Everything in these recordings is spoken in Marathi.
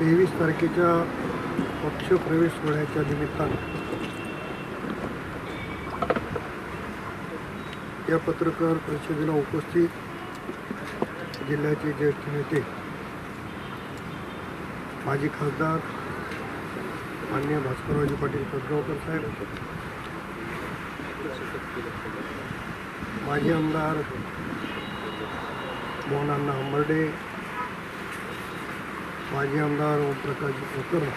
तेवीस तारखेच्या पक्षप्रवेश सोहळ्याच्या निमित्तानं या पत्रकार परिषदेला उपस्थित जिल्ह्याचे ज्येष्ठ नेते माजी खासदार मान्य भास्कररावजी पाटील कसगावकर साहेब माजी आमदार मोहनांना हंबर्डे माजी आमदार ओमप्रकाशजी कुलकर्णी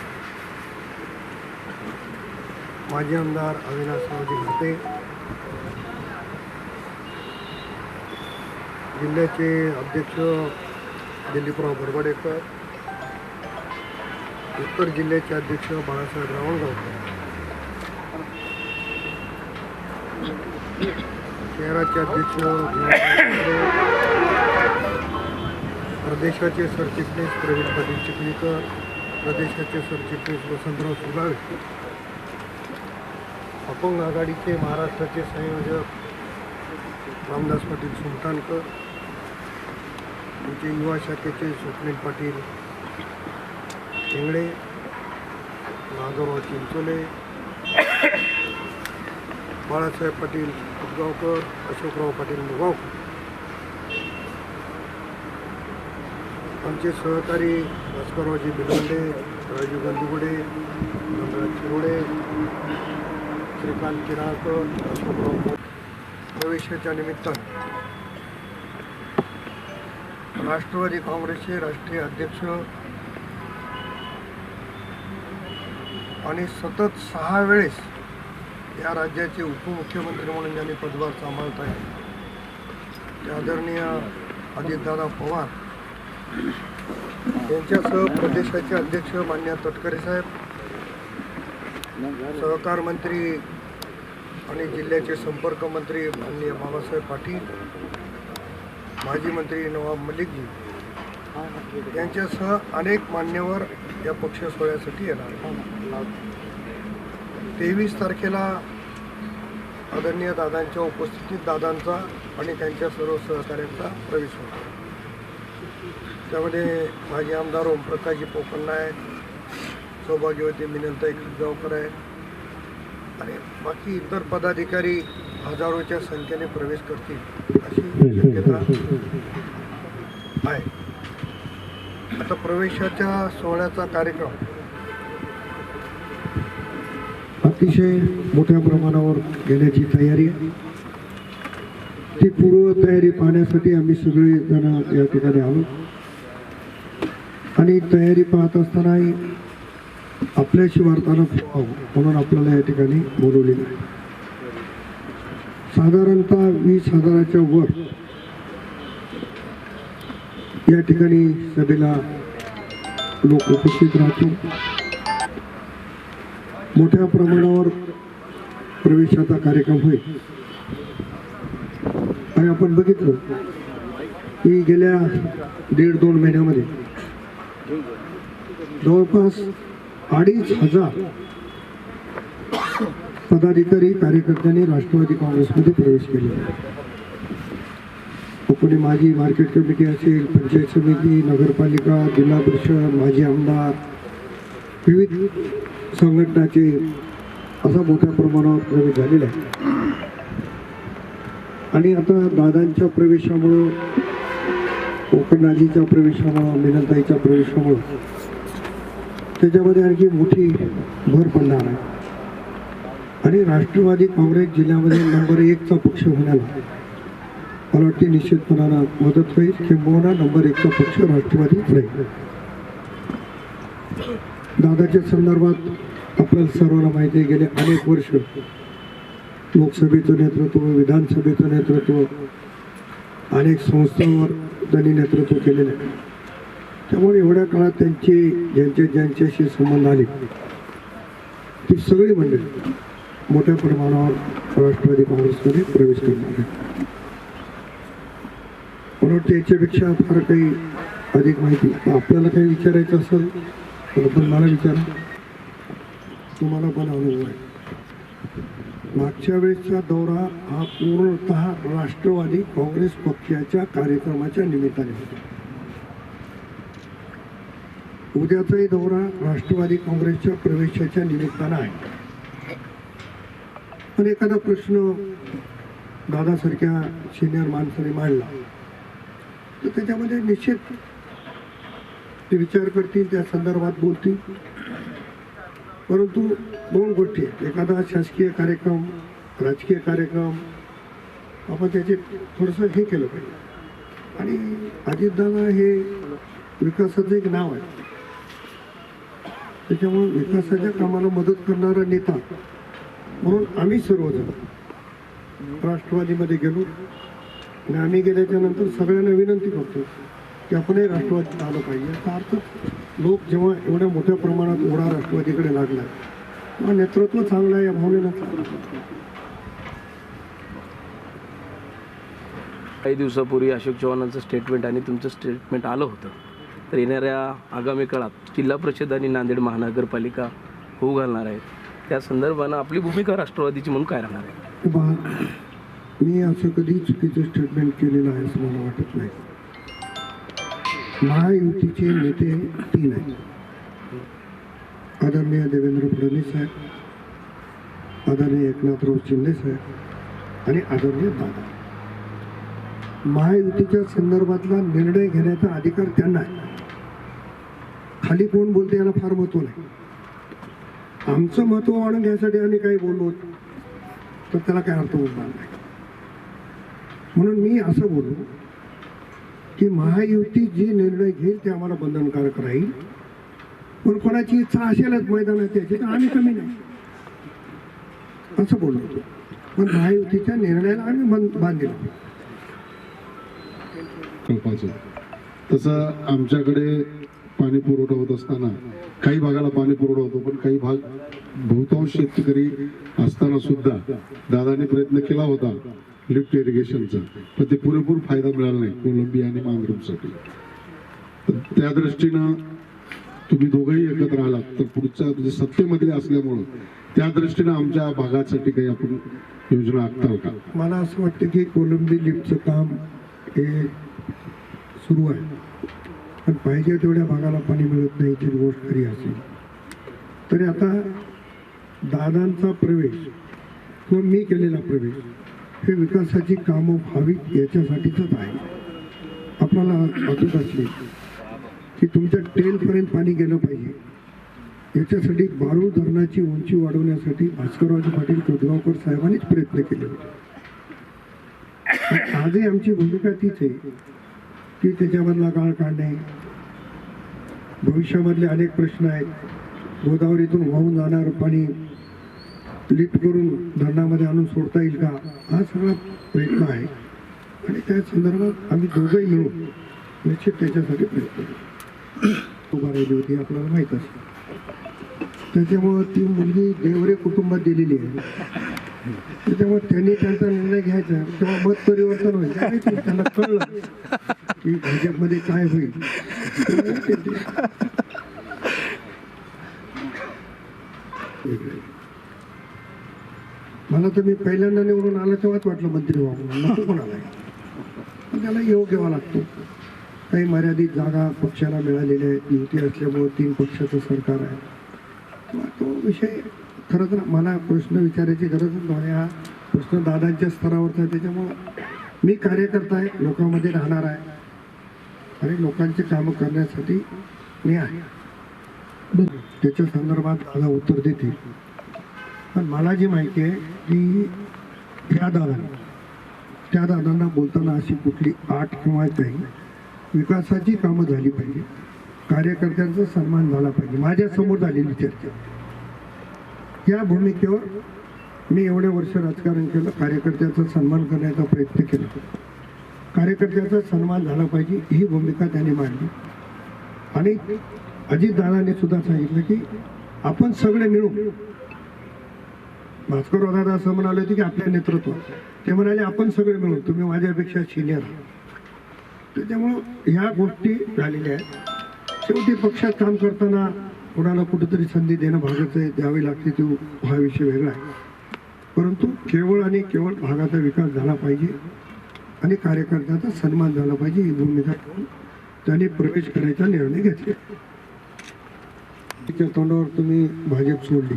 माजी आमदार अविनाशरावजी घाटे जिल्ह्याचे अध्यक्ष दिलीपराव बरबडेकर उत्तर जिल्ह्याचे अध्यक्ष बाळासाहेब रावणगावकर. शहराचे अध्यक्ष प्रदेशाचे सरचिटणीस प्रवीण पाटील चिखलीकर प्रदेशाचे सरचिटणीस वसंतराव सुगावे. अपंग आघाडीचे महाराष्ट्राचे संयोजक रामदास पाटील सुलतानकर आमचे युवा शाखेचे स्वप्नील पाटील शेंगडे माधवराव चिंचोले बाळासाहेब पाटील उदगावकर अशोकराव पाटील मुगावकर. आमचे सहकारी भास्कररावजी बिलोंडे राजू गंदुगुडे रंगराज श्रीकांत किराळकर अशोकराव प्रवेशाच्या निमित्तानं राष्ट्रवादी काँग्रेसचे राष्ट्रीय अध्यक्ष आणि सतत सहा वेळेस या राज्याचे उपमुख्यमंत्री म्हणून ज्यांनी पदभार सांभाळत आहे ते आदरणीय अजितदादा पवार यांच्यासह प्रदेशाचे अध्यक्ष मान्य तटकरे साहेब सहकार मंत्री आणि जिल्ह्याचे संपर्क मंत्री माननीय बाबासाहेब पाटील माजी मंत्री नवाब मलिकजी यांच्यासह अनेक मान्यवर या पक्ष सोहळ्यासाठी येणार तेवीस तारखेला आदरणीय दादांच्या उपस्थितीत दादांचा आणि त्यांच्या सर्व सहकाऱ्यांचा प्रवेश होतो त्यामध्ये माजी आमदार ओमप्रकाशजी पोपन्ना आहेत सौभाग्यवती मिनंताई गावकर आहेत आणि बाकी इतर पदाधिकारी हजारोच्या संख्येने प्रवेश करतील अशी शक्यता आहे. आता प्रवेशाच्या सोहळ्याचा कार्यक्रम अतिशय मोठ्या प्रमाणावर घेण्याची तयारी आहे. ती पूर्व तयारी पाहण्यासाठी आम्ही सगळे जण या ठिकाणी आलो. आणि तयारी पाहत असतानाही आपल्याशी वार्तालाप व्हावं म्हणून आपल्याला या ठिकाणी बोलवलेलं आहे साधारणतः वीस हजाराच्या वर या ठिकाणी सभेला लोक उपस्थित राहतील. मोठ्या प्रमाणावर प्रवेशाचा कार्यक्रम होईल. आणि आपण बघितलं की गेल्या दीड दोन महिन्यामध्ये जवळपास अडीच हजार पदाधिकारी कार्यकर्त्यांनी राष्ट्रवादी काँग्रेसमध्ये प्रवेश केला. कोणी माजी मार्केट कमिटी असेल पंचायत समिती नगरपालिका जिल्हा परिषद माजी आमदार विविध संघटनाचे असा मोठ्या प्रमाणावर प्रवेश झालेला आहे. आणि आता दादांच्या प्रवेशामुळं कोकणाजीच्या प्रवेशामुळं मिनलताईच्या प्रवेशामुळं त्याच्यामध्ये आणखी मोठी भर पडणार आहे. आणि राष्ट्रवादी काँग्रेस जिल्ह्यामध्ये नंबर एकचा पक्ष होण्याला मला वाटते निश्चितपणानं मदत होईल किंबहुना नंबर एकचा पक्ष राष्ट्रवादीच राहील. दादाच्या संदर्भात आपल्याला सर्वांना माहिती आहे गेले अनेक वर्ष लोकसभेचं नेतृत्व विधानसभेचं नेतृत्व अनेक संस्थांवर त्यांनी नेतृत्व केलेलं आहे. त्यामुळे एवढ्या काळात त्यांचे ज्यांचे ज्यांच्याशी संबंध आले ती सगळी मंडळी मोठ्या प्रमाणावर राष्ट्रवादी काँग्रेसमध्ये प्रवेश करणार आहे मला वाटतं याच्यापेक्षा फार काही अधिक माहिती आपल्याला काही विचारायचं असेल तर पण मला विचारा. तुम्हाला पण अनुभव आहे. मागच्या वेळेसचा दौरा हा पूर्णतः राष्ट्रवादी काँग्रेस पक्षाच्या कार्यक्रमाच्या निमित्ताने होता. उद्याचाही दौरा राष्ट्रवादी काँग्रेसच्या प्रवेशाच्या निमित्तानं आहे. पण एखादा प्रश्न दादासारख्या सिनियर माणसाने मांडला तर त्याच्यामध्ये निश्चित ते विचार करतील त्या संदर्भात बोलतील. परंतु दोन गोष्टी आहेत. एखादा शासकीय कार्यक्रम राजकीय कार्यक्रम आपण त्याचे थोडंसं हे केलं पाहिजे. आणि अजितदादा हे विकासाचं एक नाव आहे. त्याच्यामुळे विकासाच्या कामाला मदत करणारा नेता म्हणून आम्ही सर्वजण राष्ट्रवादीमध्ये गेलो. आणि आम्ही गेल्याच्यानंतर सगळ्यांना विनंती करतो की आपणही राष्ट्रवादीत आलं पाहिजे. याचा अर्थ लोक जेव्हा एवढ्या मोठ्या प्रमाणात ओढा राष्ट्रवादीकडे लागला तेव्हा नेतृत्व चांगलं आहे या भावनेनं चाललं काही दिवसापूर्वी अशोक चव्हाणांचं स्टेटमेंट आणि तुमचं स्टेटमेंट आलं होतं. तर येणाऱ्या आगामी काळात जिल्हा परिषद आणि नांदेड महानगरपालिका होऊ घालणार आहेत. त्या संदर्भानं आपली भूमिका राष्ट्रवादीची म्हणून काय राहणार आहे? मी असं कधी चुकीचं स्टेटमेंट केलेलं आहे असं मला वाटत नाही. महायुतीचे नेते तीन आहेत आदरणीय देवेंद्र फडणवीस साहेब आदरणीय एकनाथराव शिंदे साहेब आणि आदरणीय दादा. महायुतीच्या संदर्भातला निर्णय घेण्याचा अधिकार त्यांना आहे. खाली कोण बोलते याला फार महत्त्व नाही. आमचं महत्त्व वाढून घ्यायसाठी आम्ही काही बोललो तर त्याला काय अर्थ उरणार नाही. म्हणून मी असं बोललो की महायुती जे निर्णय घेईल ते आम्हाला बंधनकारक राहील. पण कोणाची इच्छा असेलच मैदानात याची तर आम्ही कमी नाही. असं बोललो होतो. पण महायुतीच्या निर्णयाला आम्ही बांधील कल्पाचं. तसं आमच्याकडे पाणी पुरवठा होत असताना काही भागाला पाणी पुरवठा होतो पण काही भाग बहुतांश शेतकरी असताना सुद्धा दादाने प्रयत्न केला होता. लिफ्ट इरिगेशनचा पण ते पुरेपूर फायदा मिळाला नाही कोलंबी आणि मांगरूमसाठी तर त्या दृष्टीनं तुम्ही दोघंही एकत्र आलात तर पुढच्या म्हणजे सत्तेमध्ये असल्यामुळं त्या दृष्टीनं आमच्या भागासाठी काही आपण योजना आखता का? मला असं वाटतं की कोलंबी लिफ्टचं काम हे सुरू आहे. पण पाहिजे तेवढ्या भागाला पाणी मिळत नाही ती गोष्ट खरी असेल. तरी आता दादांचा प्रवेश किंवा मी केलेला प्रवेश हे विकासाची कामं व्हावीत याच्यासाठीच आहे. आपल्याला वाटत असली की तुमच्या टेलपर्यंत पाणी गेलं पाहिजे. याच्यासाठी बारूळ धरणाची उंची वाढवण्यासाठी भास्कररावजी पाटील कोदगावकर साहेबांनीच प्रयत्न केले होते. आजही आमची भूमिका तीच आहे की त्याच्यामधला गाळ काढणे. भविष्यामधले अनेक प्रश्न आहेत. गोदावरीतून वाहून जाणार पाणी लिफ्ट करून धरणामध्ये आणून सोडता येईल का? हा सगळा प्रयत्न आहे. आणि त्या संदर्भात आम्ही दोघंही मिळून निश्चित त्याच्यासाठी प्रयत्न करू. उभा राहिली होती आपल्याला माहीत असेल. त्याच्यामुळं ती मुलगी देवरे कुटुंबात दिलेली आहे. त्याच्यामुळे त्यांनी त्यांचा निर्णय घ्यायचा. तेव्हा मत परिवर्तन होईल. त्यांना कळलं की भाजपमध्ये काय होईल. Thank you. मला तर मी पहिल्यांदा निवडून आला तेव्हाच वाटलं मंत्री व्हावं नको कोणाला पण त्याला योग घ्यावा लागतो. काही मर्यादित जागा पक्षाला मिळालेल्या आहेत. युती असल्यामुळे तीन पक्षाचं सरकार आहे. तेव्हा तो विषय खरंच ना मला प्रश्न विचारायची गरजच नाही. हा प्रश्न दादांच्या स्तरावरचा आहे. त्याच्यामुळं मी कार्यकर्ता आहे. लोकांमध्ये राहणार आहे. आणि लोकांचे कामं करण्यासाठी मी आहे. त्याच्या संदर्भात दादा उत्तर देतील. पण मला जी माहिती आहे की ह्या दादांना त्या दादांना बोलताना अशी कुठली आठ किंवा काही विकासाची कामं झाली पाहिजे. कार्यकर्त्यांचा सन्मान झाला पाहिजे. माझ्यासमोर झालेली चर्चा. या भूमिकेवर मी एवढे वर्ष राजकारण केलं कार्यकर्त्याचा सन्मान करण्याचा प्रयत्न केला. कार्यकर्त्याचा सन्मान झाला पाहिजे ही भूमिका त्यांनी मांडली. आणि अजितदादांनी सुद्धा सांगितलं की आपण सगळे मिळून भास्कर दादा असं म्हणाले होते की आपल्या नेतृत्वात. ते म्हणाले आपण सगळे मिळून तुम्ही माझ्यापेक्षा सिनियर त्याच्यामुळं ह्या गोष्टी झालेल्या आहेत. शेवटी पक्षात काम करताना कोणाला कुठेतरी संधी देणं भागाचं आहे द्यावी लागते तो हा विषय वेगळा आहे. परंतु केवळ आणि केवळ भागाचा विकास झाला पाहिजे आणि कार्यकर्त्याचा सन्मान झाला पाहिजे ही भूमिका त्यांनी प्रवेश करायचा निर्णय घेतला. तिच्या तोंडावर तुम्ही भाजप सोडली.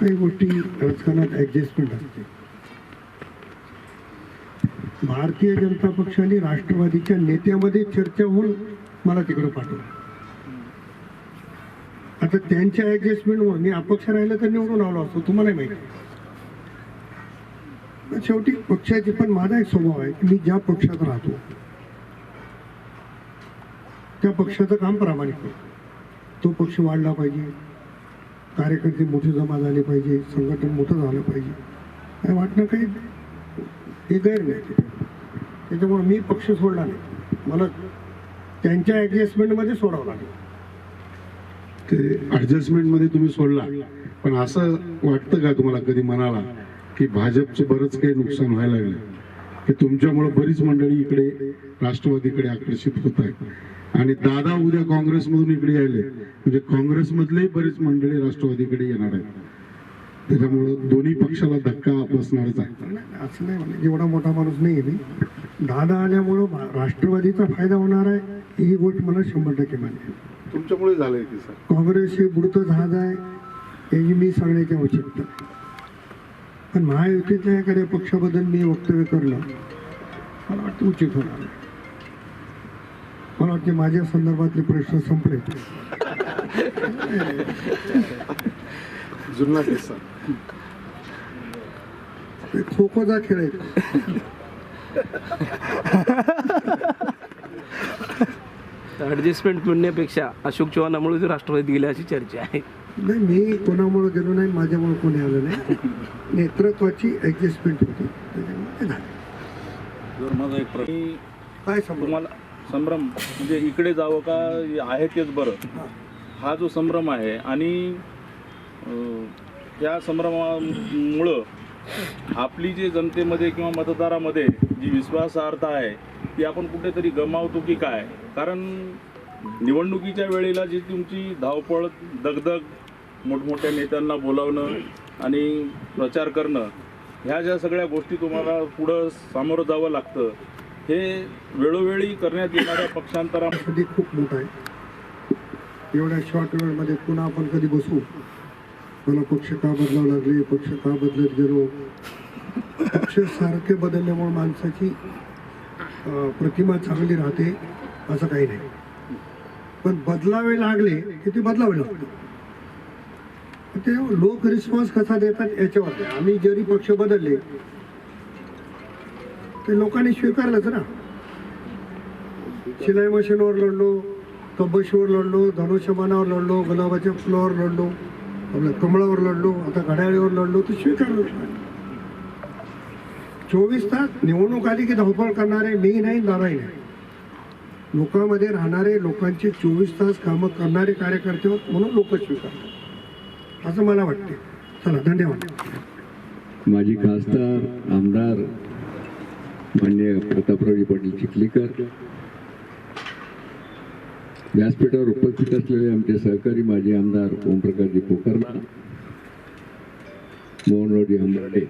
काही गोष्टी राजकारणात ॲडजस्टमेंट असते. भारतीय जनता पक्षाने राष्ट्रवादीच्या नेत्यामध्ये चर्चा होऊन मला तिकडे पाठवलं. आता त्यांच्या ॲडजस्टमेंटमुळे मी अपक्ष राहिलं तर निवडून आलो असतो तुम्हाला माहिती शेवटी पक्षाचे पण माझा एक स्वभाव आहे की मी ज्या पक्षात राहतो त्या पक्षाचं काम प्रामाणिक करतो तो पक्ष वाढला पाहिजे. कार्यकर्ते मोठे जमा झाले पाहिजे संघटन मोठं झालं पाहिजे. हे वाटणं काही हे गैर नाही तिथे. त्याच्यामुळं मी पक्ष सोडला नाही. मला त्यांच्या ॲडजस्टमेंटमध्ये सोडावं लागलं. ते ॲडजस्टमेंटमध्ये तुम्ही सोडला. पण असं वाटतं का तुम्हाला कधी मनाला की भाजपचं बरंच काही नुकसान व्हायला लागलं? की तुमच्यामुळे बरीच मंडळी इकडे राष्ट्रवादीकडे आकर्षित होत आहे आणि दादा उद्या काँग्रेसमधून इकडे यायले. म्हणजे काँग्रेसमधले बरीच मंडळी राष्ट्रवादीकडे येणार आहेत. त्याच्यामुळं दोन्ही पक्षाला धक्का बसणारच आहे. असं नाही म्हणजे एवढा मोठा माणूस नाही आहे. मी दादा आल्यामुळं राष्ट्रवादीचा फायदा होणार आहे ही गोष्ट मला शंभर टक्के मान्य तुमच्यामुळे झालंय की सर? काँग्रेस हे बुडतं जहाज आहे याची मी सांगण्याची आवश्यकता. पण महायुतीतल्या एखाद्या पक्षाबद्दल मी वक्तव्य करणं मला वाटतं उचित होणार. मला वाटते माझ्या संदर्भातले प्रश्न संपले. जुना किस्सा. ते खो खोचा खेळ आहे ॲडजस्टमेंट म्हणण्यापेक्षा अशोक चव्हाणामुळे राष्ट्रवादीत गेले अशी चर्चा आहे. नाही मी कोणामुळे गेलो नाही माझ्यामुळे कोणी आलं नाही. नेतृत्वाची ॲडजस्टमेंट होती. त्याच्यामुळे ते झालं. जर माझा एक प्रश्न काय संबंध तुम्हाला संभ्रम म्हणजे इकडे जावं का आहे तेच बरं. हा जो संभ्रम आहे आणि अं, त्या संभ्रमामुळं आपली जी जनतेमध्ये किंवा मतदारामध्ये जी विश्वासार्हता आहे ती आपण कुठेतरी गमावतो की काय? कारण निवडणुकीच्या वेळेला जी तुमची धावपळ दगदग मोठमोठ्या नेत्यांना बोलावणं आणि प्रचार करणं ह्या ज्या सगळ्या गोष्टी तुम्हाला पुढं सामोरं जावं लागतं हे वेळोवेळी करण्यात येणाऱ्या पक्षांतरामध्ये खूप मोठं आहे. एवढ्या शॉर्ट वेळमध्ये पुन्हा आपण कधी बसू? मला पक्ष का बदलावं लागले? पक्ष का बदलत गेलो? पक्ष सारखे बदलल्यामुळे माणसाची प्रतिमा चांगली राहते असं काही नाही. पण बदलावे लागले की ते बदलावे लागते ते लोक रिस्पॉन्स कसा देतात याच्यावर. आम्ही जरी पक्ष बदलले ते लोकांनी स्वीकारलंच ना. शिलाई मशीनवर लढलो कबशीवर लढलो धनुष्यबाणावर लढलो गुलाबाच्या फुलावर लढलो आपल्या कमळावर लढलो आता घड्याळीवर लढलो ते स्वीकारलो चोवीस तास निवडणूक आली की धावपळ करणारे मी नाही दादाही नाही. लोकांमध्ये राहणारे लोकांचे चोवीस तास कामं करणारे कार्यकर्ते होत म्हणून लोक स्वीकारतात. असं मला वाटते. चला धन्यवाद. माजी खासदार आमदार मान्य प्रतापरावजी पाटील चिखलीकर. व्यासपीठावर उपस्थित असलेले आमचे सहकारी माजी आमदार ओमप्रकाशजी पोखरला मोहनरावजी हंबर्डे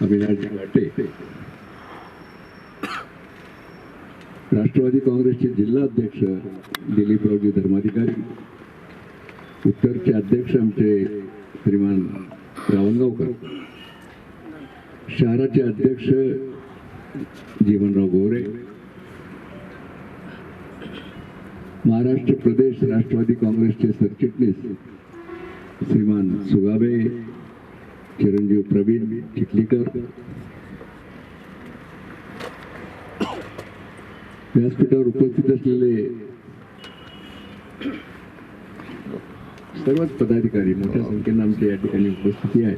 अविनाशजी घाटे राष्ट्रवादी काँग्रेसचे जिल्हा अध्यक्ष दिलीपरावजी धर्माधिकारी उत्तरचे अध्यक्ष आमचे श्रीमान रावणगावकर. शहराचे अध्यक्ष जीवनराव गोरे. महाराष्ट्र प्रदेश राष्ट्रवादी काँग्रेसचे सरचिटणीस श्रीमान सुगाबे चिरंजीव प्रवीण चिखलीकर. व्यासपीठावर उपस्थित असलेले सर्वच पदाधिकारी मोठ्या संख्येनं आमच्या या ठिकाणी उपस्थिती आहे.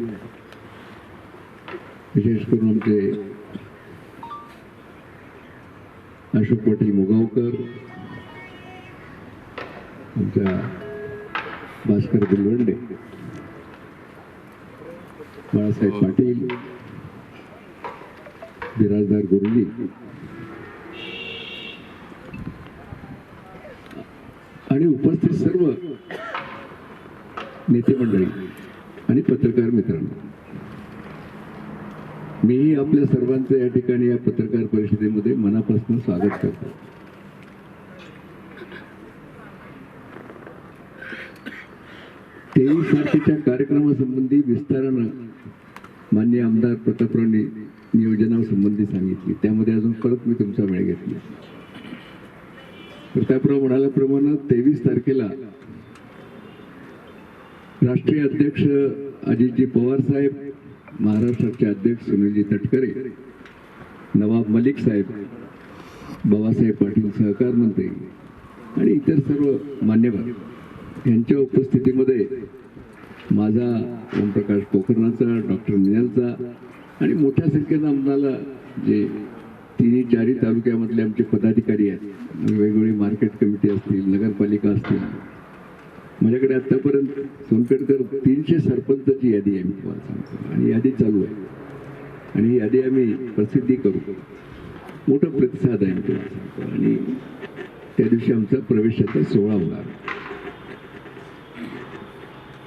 विशेष करून आमचे अशोक पाटील मुगावकर आमच्या भास्कर गुलवंडे बाळासाहेब पाटील बिराजदार गुरुजी आणि उपस्थित सर्व नेते मंडळी आणि पत्रकार मित्रांनो मीही आपल्या सर्वांचं या ठिकाणी या पत्रकार परिषदेमध्ये मनापासून स्वागत करतो. तेवीस तारखेच्या कार्यक्रमासंबंधी विस्तारानं मान्य आमदार प्रतापरावनी नियोजनासंबंधी सांगितली. त्यामध्ये अजून कळत मी तुमचा वेळ घेतला. प्रतापराव म्हणाल्याप्रमाणे तेवीस तारखेला राष्ट्रीय अध्यक्ष अजितजी पवार साहेब महाराष्ट्राचे अध्यक्ष सुनीलजी तटकरे नवाब मलिक साहेब बाबासाहेब पाटील सहकार मंत्री आणि इतर सर्व मान्यवर यांच्या उपस्थितीमध्ये माझा ओमप्रकाश पोखरणाचा डॉक्टर मिनलचा आणि मोठ्या संख्येनं आम्हाला जे तिन्ही चारही तालुक्यामधले आमचे पदाधिकारी आहेत वेगवेगळी मार्केट कमिटी असतील नगरपालिका असतील माझ्याकडे आतापर्यंत सोनपेडकर तीनशे सरपंचाची यादी आहे मी तुम्हाला सांगतो. आणि यादी चालू आहे. आणि ही यादी आम्ही प्रसिद्धी करू. मोठा प्रतिसाद आहे मी तुम्हाला सांगतो. आणि त्या दिवशी आमचा प्रवेशाचा सोहळा होणार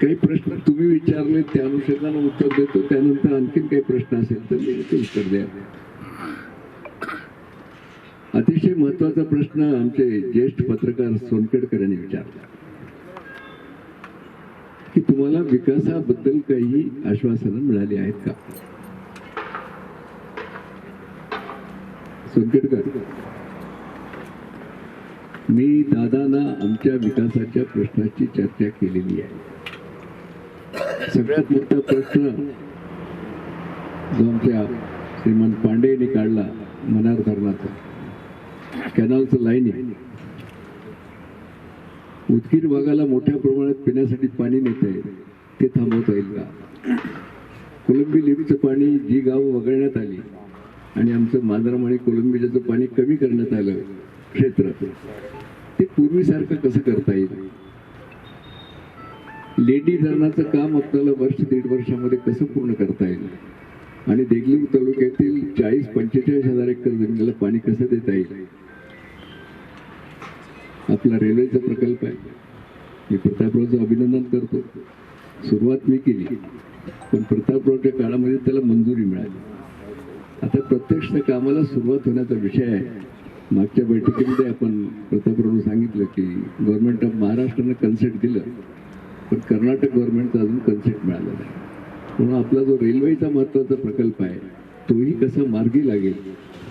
काही प्रश्न तुम्ही विचारले त्या अनुषंगाने उत्तर देतो. त्यानंतर आणखीन काही प्रश्न असेल तर मी ते उत्तर द्या. अतिशय महत्त्वाचा प्रश्न आमचे ज्येष्ठ पत्रकार सोनखेडकर यांनी विचारला. की तुम्हाला विकासाबद्दल काही आश्वासनं मिळाली आहेत का? संकटकर मी दादांना आमच्या विकासाच्या प्रश्नाची चर्चा केलेली आहे. सगळ्यात मोठा प्रश्न जो आमच्या श्रीमंत पांडे यांनी काढला मनार धरणाचा कॅनॉलचं लाईनिंग उदगीर भागाला मोठ्या प्रमाणात पिण्यासाठी पाणी नेत आहे ते थांबवता येईल का? कोलंबी लिफ्टचं पाणी जी गावं वगळण्यात आली आणि आमचं मांजराम आणि कोलंबीच्याचं पाणी कमी करण्यात आलं क्षेत्र ते पूर्वीसारखं कसं करता येईल? लेडी धरणाचं काम आपल्याला वर्ष दीड वर्षामध्ये कसं पूर्ण करता येईल? आणि देगलूर तालुक्यातील चाळीस पंचेचाळीस हजार एकर जमिनीला पाणी कसं देता येईल? आपला रेल्वेचा प्रकल्प आहे. मी प्रतापरावचं अभिनंदन करतो. सुरुवात मी केली पण प्रतापरावच्या काळामध्ये त्याला मंजुरी मिळाली. आता प्रत्यक्ष कामाला सुरुवात होण्याचा विषय आहे. मागच्या बैठकीमध्ये आपण प्रतापरावनं सांगितलं की गव्हर्नमेंट ऑफ महाराष्ट्रानं कन्सेप्ट दिलं पण कर्नाटक गव्हर्नमेंटचा अजून कन्सेप्ट मिळाला नाही. म्हणून आपला जो रेल्वेचा महत्त्वाचा प्रकल्प आहे तोही कसा मार्गी लागेल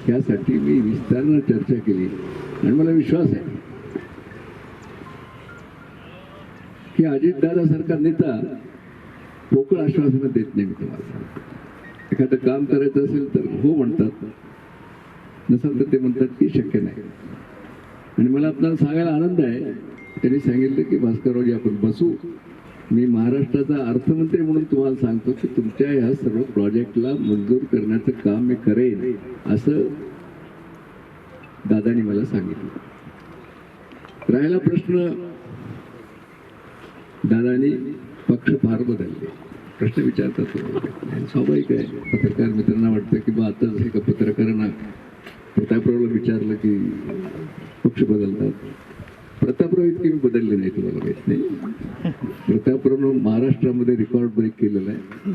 यासाठी मी विस्तारानं चर्चा केली. आणि मला विश्वास आहे की अजितदादासारखा नेता पोकळ आश्वासनं देत नाही मी तुम्हाला. एखादं काम करायचं असेल तर हो म्हणतात. नसेल तर ते म्हणतात की शक्य नाही. आणि मला आपल्याला सांगायला आनंद आहे. त्यांनी सांगितलं की भास्कररावजी आपण बसू. मी महाराष्ट्राचा अर्थमंत्री म्हणून तुम्हाला सांगतो की तुमच्या ह्या सर्व प्रोजेक्टला मंजूर करण्याचं काम मी करेन असं दादानी मला सांगितलं. राहिला प्रश्न दादानी पक्ष फार बदलले. प्रश्न विचारतात स्वाभाविक आहे पत्रकार मित्रांना वाटतं की बा आता जसे का पत्रकारांना प्रतापरावला विचारलं की पक्ष बदलतात. प्रतापराव इतके मी बदलले नाही तुम्हाला माहीत नाही. प्रतापरावनं महाराष्ट्रामध्ये रेकॉर्ड ब्रेक केलेला आहे.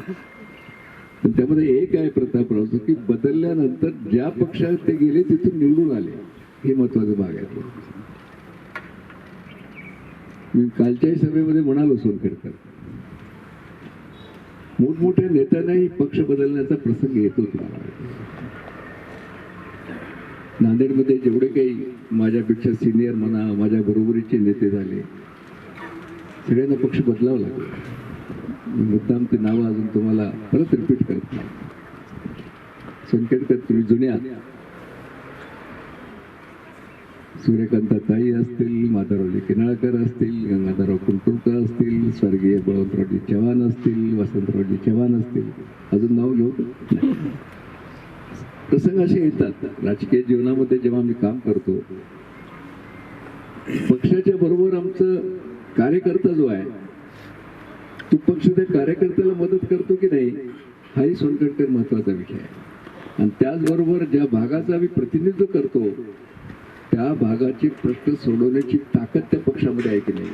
पण त्यामध्ये एक आहे प्रतापरावचं की बदलल्यानंतर ज्या पक्षात ते गेले तिथून निवडून आले. हे महत्वाचं भाग आहे. मी कालच्याही सभेमध्ये म्हणालो सोनखेडकर. मोठमोठ्या नेत्यांनाही पक्ष बदलण्याचा प्रसंग येतो तुम्हाला. नांदेडमध्ये जेवढे काही माझ्यापेक्षा सिनियर म्हणा माझ्या बरोबरीचे नेते झाले सगळ्यांना पक्ष बदलावा लागला. मुद्दाम ते नावं अजून तुम्हाला परत रिपीट करत नाही. सोनखेडकर तुम्ही जुन्या सूर्यकांता ताई असतील माधवराव किनाळकर असतील गंगाधरराव कुंटुरकर असतील स्वर्गीय बळवंतरावजी चव्हाण असतील वसंतरावजी चव्हाण असतील. अजून नाव घेऊ? प्रसंग असे येतात. राजकीय जीवनामध्ये जेव्हा आम्ही काम करतो पक्षाच्या बरोबर आमचं कार्यकर्ता जो आहे तो पक्ष त्या कार्यकर्त्याला मदत करतो की नाही हाही सोनकटकर महत्त्वाचा विषय आहे. आणि त्याचबरोबर ज्या भागाचं आम्ही प्रतिनिधित्व करतो त्या भागाचे प्रश्न सोडवण्याची ताकद त्या पक्षामध्ये आहे की नाही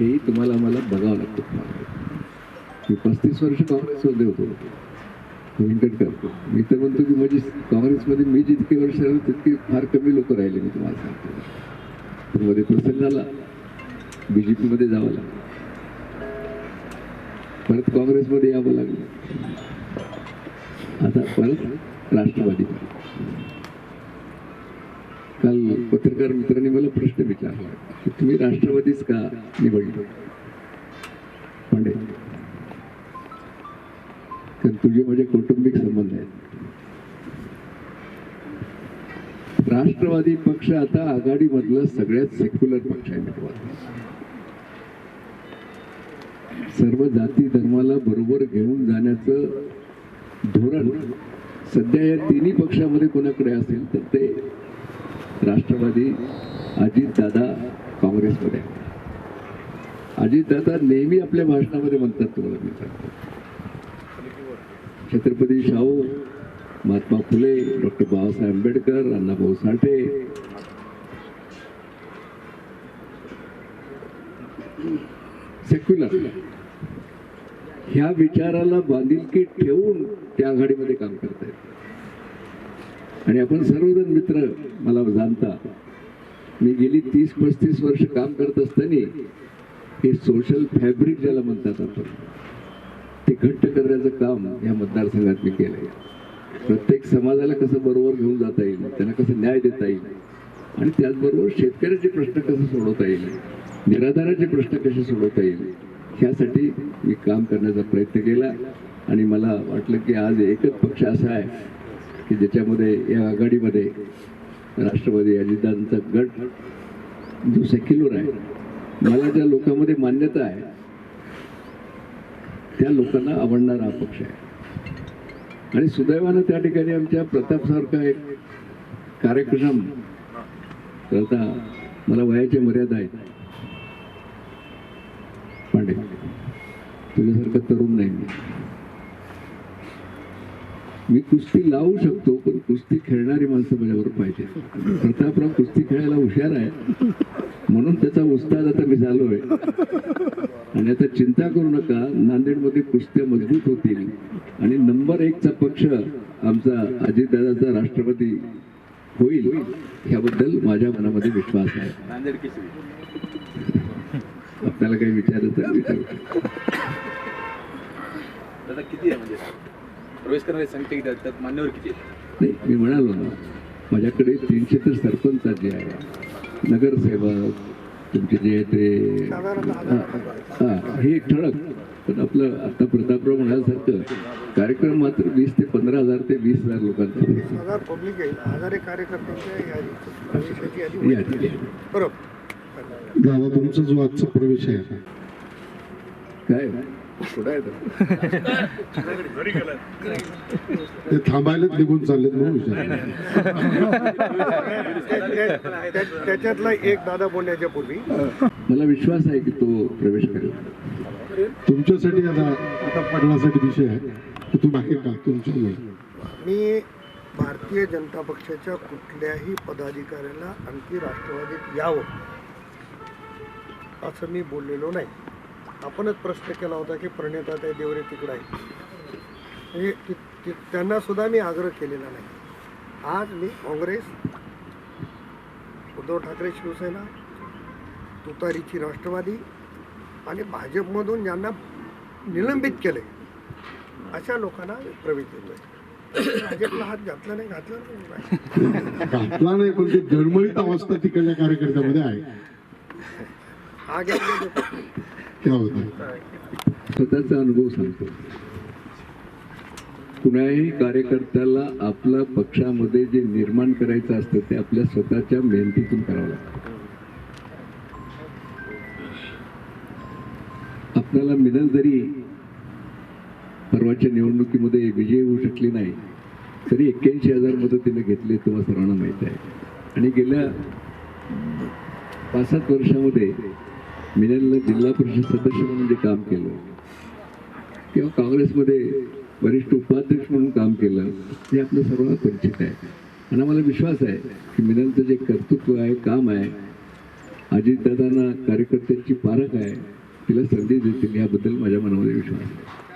हेही तुम्हाला मला बघावं लागतं. मी पस्तीस वर्ष काँग्रेसमध्ये होतो. व्यंकटकर मी तर म्हणतो की म्हणजे काँग्रेसमध्ये मी जितके वर्ष राहिलो तितके फार कमी लोक राहिले मी तुम्हाला सांगतो. पण मध्ये प्रसंग झाला. बी जे पीमध्ये जावं लागलं. परत काँग्रेसमध्ये यावं लागलं. आता परत राष्ट्रवादी काल पत्रकार मित्रांनी मला प्रश्न विचारला की तुम्ही राष्ट्रवादीच का निवडली? पांडे. कारण तुझे माझे कौटुंबिक संबंध आहेत. राष्ट्रवादी पक्ष आता आघाडीमधला सगळ्यात सेक्युलर पक्ष आहे सर्व जाती धर्माला बरोबर घेऊन जाण्याचं धोरण सध्या या तिन्ही पक्षामध्ये कोणाकडे असेल तर ते राष्ट्रवादी अजितदादा काँग्रेसमध्ये. अजितदादा नेहमी आपल्या भाषणामध्ये म्हणतात तुम्हाला मी सांगतो. छत्रपती शाहू महात्मा फुले डॉक्टर बाबासाहेब आंबेडकर अण्णाभाऊ साठे. सेक्युलर ह्या विचाराला बांधिलकी ठेवून त्या आघाडीमध्ये काम करतायत. आणि आपण सर्वजण मित्र मला जाणता मी गेली तीस पस्तीस वर्ष काम करत असताना हे सोशल फॅब्रिक ज्याला म्हणतात आपण ते घट्ट करण्याचं काम या मतदारसंघात मी केलंय. प्रत्येक समाजाला कसं बरोबर घेऊन जाता येईल त्यांना कसं न्याय देता येईल आणि त्याचबरोबर शेतकऱ्याचे प्रश्न कसे सोडवता येईल निराधाराचे प्रश्न कसे सोडवता येईल ह्यासाठी मी काम करण्याचा प्रयत्न केला. आणि मला वाटलं की आज एकच पक्ष असा आहे की ज्याच्यामध्ये या आघाडीमध्ये राष्ट्रवादी अजितदादांचा गट जो सेक्युलर आहे मला ज्या लोकांमध्ये मान्यता आहे त्या लोकांना आवडणारा हा पक्ष आहे. आणि सुदैवानं त्या ठिकाणी आमच्या प्रतापसारखा एक कार्यक्रम तर आता मला वयाची मर्यादा आहेत पांडे तुझ्यासारखं तरुण नाही मी कुस्ती लावू शकतो पण कुस्ती खेळणारी माणसं माझ्यावर पाहिजे. प्रतापराव कुस्ती खेळायला हुशार आहे. म्हणून त्याचा उस्ताद आता मी झालोय. आणि आता चिंता करू नका नांदेडमध्ये कुस्त्या मजबूत होतील. आणि नंबर एकचा पक्ष आमचा अजितदादाचा राष्ट्रपती होईल ह्याबद्दल माझ्या मनामध्ये विश्वास आहे. आपल्याला काही विचारायचं आहे, किती आहे म्हणजे? प्रवेश करणारी संख्या किती आहेत त्यात मान्यवर किती? आहेत नाही मी म्हणालो ना माझ्याकडे तीनशे तर सरपंच जे आहे नगरसेवक तुमचे जे आहे ते हा हे ठळक पण आपलं आता प्रतापराव म्हणाल्यासारखं कार्यक्रम मात्र वीस ते पंधरा हजार ते वीस हजार लोकांचा. बरोबर. तुमचा जो आजचा प्रवेश आहे काय? तो? थांबायलाच निघून चाललेत म्हणून विचार त्या- त्या- त्याच्यातला एक दादा बोलण्याच्या पूर्वी. मला विश्वास आहे की तो प्रवेश करेल. तुमच्यासाठी आता आता पडण्यासाठी विषय आहे. की तू बाकी का? तुमच्यामुळे मी भारतीय जनता पक्षाच्या कुठल्याही पदाधिकाऱ्याला आणखी राष्ट्रवादीत यावं असं मी बोललेलो नाही. आपणच प्रश्न केला होता की प्रणिताताई देवरे तिकडं आहे म्हणजे ति- ति- त्यांना सुद्धा मी आग्रह केलेला नाही. आज मी काँग्रेस उद्धव ठाकरे शिवसेना तुतारीची राष्ट्रवादी आणि भाजपमधून ज्यांना निलंबित केले अशा लोकांना प्रवेश देतोय. भाजपला हात घातला नाही घातला नाही घातला नाही पण ते अवस्था तिकडल्या कार्यकर्त्यामध्ये आहे. हा त्या होतं स्वतःचा अनुभव सांगतो. कुणाही कार्यकर्त्याला आपल्या पक्षामध्ये जे निर्माण करायचं असतं ते आपल्या स्वतःच्या मेहनतीतून करावं लागतं. आपल्याला मिनल जरी परवाच्या निवडणुकीमध्ये विजयी होऊ शकली नाही तरी एक्क्याऐंशी हजार मतं तिने घेतली तुम्हाला सर्वांना माहीत आहे. आणि गेल्या पाच सात वर्षामध्ये मिनलनं जिल्हा परिषद सदस्य म्हणून जे काम केलं किंवा काँग्रेसमध्ये वरिष्ठ उपाध्यक्ष म्हणून काम केलं हे आपलं सर्वांना परिचित आहे. आणि आम्हाला विश्वास आहे की मिनलचं जे कर्तृत्व आहे काम आहे अजितदादांना कार्यकर्त्यांची पारख आहे तिला संधी देतील याबद्दल माझ्या मनामध्ये विश्वास आहे.